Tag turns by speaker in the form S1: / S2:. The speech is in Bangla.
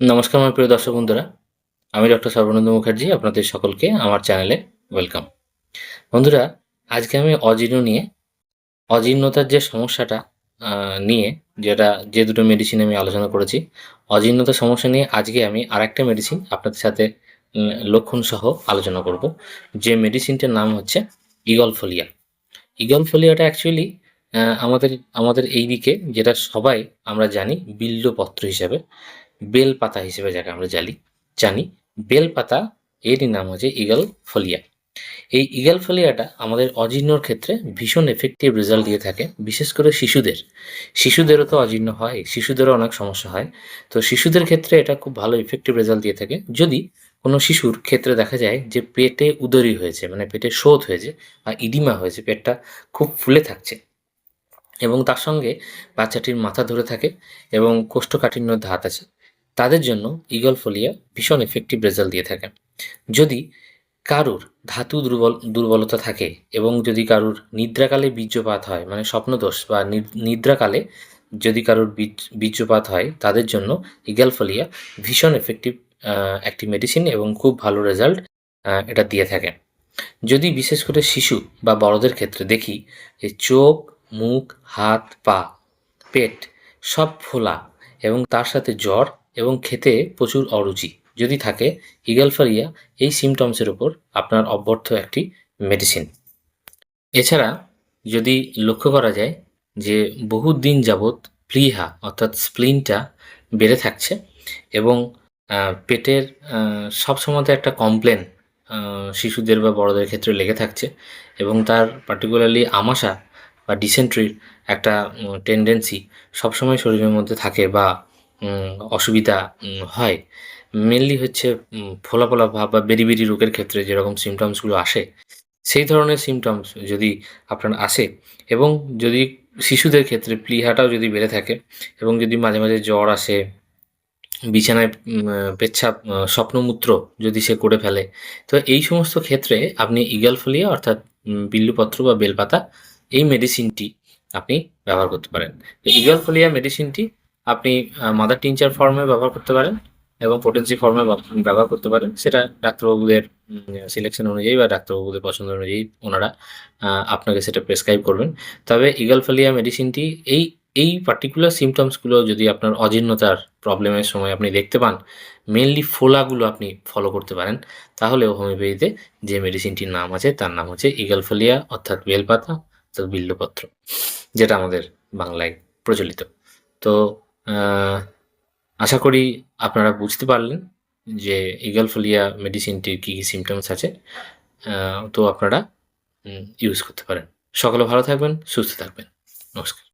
S1: নমস্কার, আমার প্রিয় দর্শক বন্ধুরা। আমি ডক্টর সর্বানন্দ মুখার্জি, আপনাদের সকলকে আমার চ্যানেলে ওয়েলকাম। বন্ধুরা, আজকে আমি অজীর্ণ নিয়ে, অজীর্ণতার যে সমস্যাটা নিয়ে যেটা, যে দুটো মেডিসিন আমি আলোচনা করেছি অজীর্ণতার সমস্যা নিয়ে আজকে আমি আরেকটা মেডিসিন আপনাদের সাথে লক্ষণ সহ আলোচনা করব। যে মেডিসিনটার নাম হচ্ছে ইগলফোলিয়া। ইগলফোলিয়াটা অ্যাকচুয়ালি আমাদের আমাদের এই দিকে, যেটা সবাই আমরা জানি বিল্লপত্র হিসাবে। বেল পাতা হিসেবে যাকে আমরা জানি জানি। বেল পাতা এরই নাম হচ্ছে ইগল ফলিয়া এই ইগল ফলিয়াটা আমাদের অজীর্ণর ক্ষেত্রে ভীষণ এফেক্টিভ রেজাল্ট দিয়ে থাকে, বিশেষ করে শিশুদের। শিশুদেরও তো অজীর্ণ হয়, শিশুদেরও অনেক সমস্যা হয়। তো শিশুদের ক্ষেত্রে এটা খুব ভালো ইফেক্টিভ রেজাল্ট দিয়ে থাকে। যদি কোনো শিশুর ক্ষেত্রে দেখা যায় যে পেটে উদরি হয়েছে মানে পেটে শোধ হয়েছে বা ইডিমা হয়েছে, পেটটা খুব ফুলে থাকছে এবং তার সঙ্গে বাচ্চাটির মাথা ধরে থাকে এবং কোষ্ঠকাঠিন্য ধাত আছে তাদের জন্য ইগল ফোলিয়া ভীষণ এফেক্টিভ রেজাল্ট দিয়ে থাকে। যদি কারুর ধাতু দুর্বল, দুর্বলতা থাকে এবং যদি কারুর নিদ্রাকালে বীর্যপাত হয় মানে স্বপ্নদোষ বা নিদ্রাকালে যদি কারুর বীর্যপাত হয়, তাদের জন্য ইগল ফোলিয়া ভীষণ এফেক্টিভ একটি মেডিসিন এবং খুব ভালো রেজাল্ট এটা দিয়ে থাকে। যদি বিশেষ করে শিশু বা বড়দের ক্ষেত্রে দেখি যে চোখ, মুখ, হাত, পা, পেট সব ফোলা এবং তার সাথে জ্বর এবং খেতে প্রচুর অরুচি। যদি থাকে, ইগলফারিয়া এই সিমটমসের উপর আপনার অব্যর্থ একটি মেডিসিন এছাড়া, যদি লক্ষ্য করা যায় যে বহু দিন যাবৎ প্লিহা অর্থাৎ স্প্লিনটা বেড়ে থাকছে এবং পেটের সবসময় একটা কমপ্লেন শিশুদের বা বড়দের ক্ষেত্রে লেগে থাকছে এবং তার পার্টিকুলারলি আমাশা বা ডিসেন্ট্রির একটা টেন্ডেন্সি সবসময় শরীরের মধ্যে থাকে বা অসুবিধা হয়। মেনলি হচ্ছে উম, ফোলা ফোলা ভাব বা বেরি বেরি রোগের ক্ষেত্রে যেরকম সিমটমসগুলো আসে সেই ধরনের সিমটমস যদি আপনার আসে এবং যদি শিশুদের ক্ষেত্রে প্লিহাটাও যদি বেড়ে থাকে এবং যদি মাঝে মাঝে জ্বর আসে বিছানায় পেচ্ছাপ স্বপ্নমূত্র যদি সে করে ফেলে তো এই সমস্ত ক্ষেত্রে আপনি ইগালফলিয়া অর্থাৎ বিল্লুপত্র বা বেলপাতা এই মেডিসিনটি আপনি ব্যবহার করতে পারেন। তো ইগালফলিয়া মেডিসিনটি আপনি মাদার টিনচার ফর্মে ব্যবহার করতে পারেন এবং পোটেন্সি ফর্মে ব্যবহার করতে পারেন। সেটা ডাক্তারবাবুদের সিলেকশন অনুযায়ী বা ডাক্তারবাবুদের পছন্দ অনুযায়ী ওনারা আপনাকে সেটা প্রেসক্রাইব করবেন। তবে ইগালফলিয়া মেডিসিনটি এই এই পার্টিকুলার সিমটমসগুলো যদি আপনার অজীর্ণতার প্রবলেমের সময় আপনি দেখতে পান মেনলি ফোলাগুলো আপনি ফলো করতে পারেন, তাহলে হোমিওপ্যাথিতে যে মেডিসিনটির নাম আছে, তার নাম হচ্ছে ইগালফলিয়া অর্থাৎ বেলপাতা, অর্থাৎ বিল্লপত্র, যেটা আমাদের বাংলায় প্রচলিত। তো আশা করি আপনারা বুঝতে পারলেন যে ইগালফলিয়া মেডিসিনটির কী কী সিমটমস আছে তো আপনারা ইউজ করতে পারেন। সকলে ভালো থাকবেন, সুস্থ থাকবেন। নমস্কার।